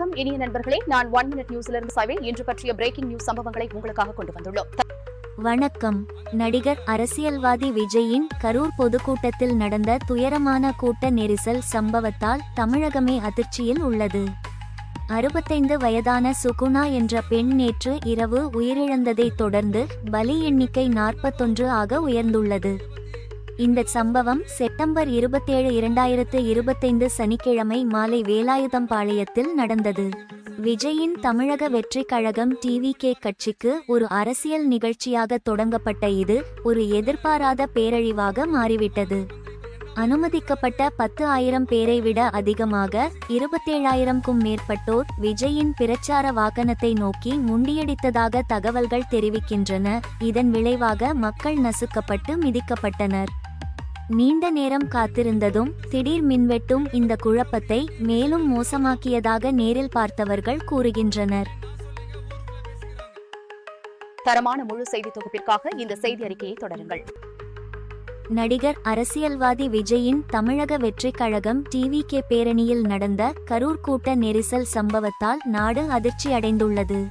வணக்கம். இனிய நண்பர்களே நான் ஒன் மினிட் நியூஸ்ல இருந்து இன்று பற்றிய பிரேக்கிங் நியூஸ் சம்பவங்களை உங்களுக்காக கொண்டு வந்துள்ளோம். வணக்கம். நடிகர் அரசியல்வாதி விஜயின் கரூர் பொதுக்கூட்டத்தில் நடந்த துயரமான கூட்ட நெரிசல் சம்பவத்தால் தமிழகமே அதிர்ச்சியில் உள்ளது. அறுபத்தைந்து வயதான சுகுணா என்ற பெண் நேற்று இரவு உயிரிழந்ததைத் தொடர்ந்து பலி எண்ணிக்கை நாற்பத்தொன்று ஆக உயர்ந்துள்ளது. இந்த சம்பவம் செப்டம்பர் இருபத்தேழு இரண்டாயிரத்து இருபத்தைந்து சனிக்கிழமை மாலை வேலாயுதம்பாளையத்தில் நடந்தது. விஜயின் தமிழக வெற்றி கழகம் டிவிகே கட்சிக்கு ஒரு அரசியல் நிகழ்ச்சியாக தொடங்கப்பட்ட இது ஒரு எதிர்பாராத பேரழிவாக மாறிவிட்டது. அனுமதிக்கப்பட்ட பத்து ஆயிரம் பேரை விட அதிகமாக இருபத்தேழாயிரம்க்கும் மேற்பட்டோர் விஜயின் பிரச்சார வாகனத்தை நோக்கி முண்டியடித்ததாக தகவல்கள் தெரிவிக்கின்றன. இதன் விளைவாக மக்கள் நசுக்கப்பட்டு மிதிக்கப்பட்டனர். நீண்ட நேரம் காத்திருந்ததும் திடீர் மின்வெட்டும் இந்த குழப்பத்தை மேலும் மோசமாக்கியதாக நேரில் பார்த்தவர்கள் கூறுகின்றனர். தரமான முழு செய்தி தொகுப்பிற்காக இந்த செய்தி அறிக்கையை தொடருங்கள். நடிகர் அரசியல்வாதி விஜயின் தமிழக வெற்றிக் கழகம் டிவிகே பேரணியில் நடந்த கரூர் கூட்ட நெரிசல் சம்பவத்தால் நாடு அதிர்ச்சி அடைந்துள்ளது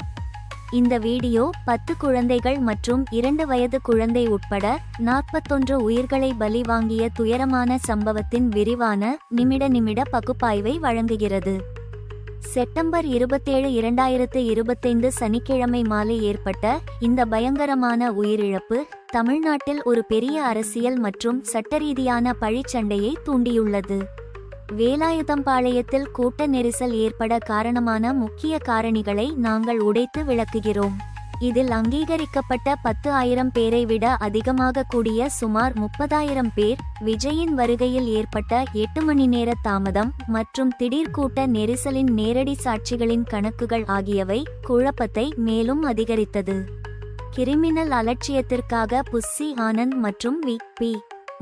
இந்த வீடியோ பத்து குழந்தைகள் மற்றும் இரண்டு வயது குழந்தை உட்பட நாற்பத்தொன்று உயிர்களை பலி வாங்கிய துயரமான சம்பவத்தின் விரிவான நிமிட நிமிட பகுப்பாய்வை வழங்குகிறது. செப்டம்பர் இருபத்தேழு இரண்டாயிரத்து இருபத்தைந்து சனிக்கிழமை மாலை ஏற்பட்ட இந்த பயங்கரமான உயிரிழப்பு தமிழ்நாட்டில் ஒரு பெரிய அரசியல் மற்றும் சட்டரீதியான பழிச்சண்டையை தூண்டியுள்ளது. வேலாயுதம்பாளையத்தில் கூட்ட நெரிசல் ஏற்பட காரணமான முக்கிய காரணிகளை நாங்கள் உடைத்து விளக்குகிறோம். இதில் அங்கீகரிக்கப்பட்ட பத்து ஆயிரம் பேரை விட அதிகமாக கூடிய சுமார் முப்பதாயிரம் பேர் விஜயின் வருகையில் ஏற்பட்ட எட்டு மணி நேர தாமதம் மற்றும் திடீர் கூட்ட நெரிசலின் நேரடி சாட்சிகளின் கணக்குகள் ஆகியவை குழப்பத்தை மேலும் அதிகரித்தது. கிரிமினல் அலட்சியத்திற்காக புஸ்ஸி ஆனந்த் மற்றும் வி. பி.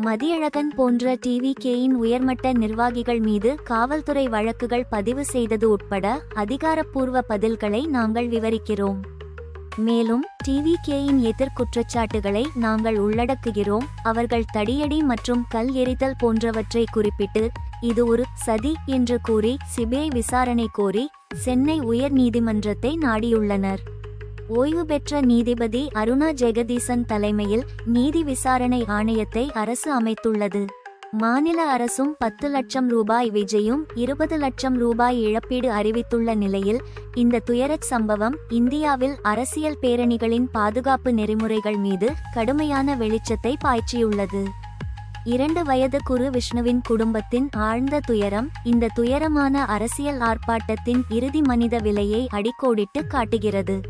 மதியழகன் போன்ற டிவி கேயின் உயர்மட்ட நிர்வாகிகள் மீது காவல்துறை வழக்குகள் பதிவு செய்தது உட்பட அதிகாரப்பூர்வ பதில்களை நாங்கள் விவரிக்கிறோம். மேலும் டிவி கேயின் எதிர் குற்றச்சாட்டுகளை நாங்கள் உள்ளடக்குகிறோம். அவர்கள் தடியடி மற்றும் கல் எறிதல் போன்றவற்றை குறிப்பிட்டு இது ஒரு சதி என்று கூறி சிபிஐ விசாரணை கோரி சென்னை உயர் நீதிமன்றத்தை நாடியுள்ளனர். ஓய்வு பெற்ற நீதிபதி அருணா ஜெகதீசன் தலைமையில் நீதி விசாரணை ஆணையத்தை அரசு அமைத்துள்ளது. மாநில அரசும் பத்து லட்சம் ரூபாய் விஜயும் இருபது லட்சம் ரூபாய் இழப்பீடு அறிவித்துள்ள நிலையில் இந்த துயரச் சம்பவம் இந்தியாவில் அரசியல் பேரணிகளின் பாதுகாப்பு நெறிமுறைகள் மீது கடுமையான வெளிச்சத்தை பாய்ச்சியுள்ளது. இரண்டு வயது குரு விஷ்ணுவின் குடும்பத்தின் ஆழ்ந்த துயரம் இந்த துயரமான அரசியல் ஆர்ப்பாட்டத்தின் இறுதி மனித விலையை அடிக்கோடிட்டு காட்டுகிறது.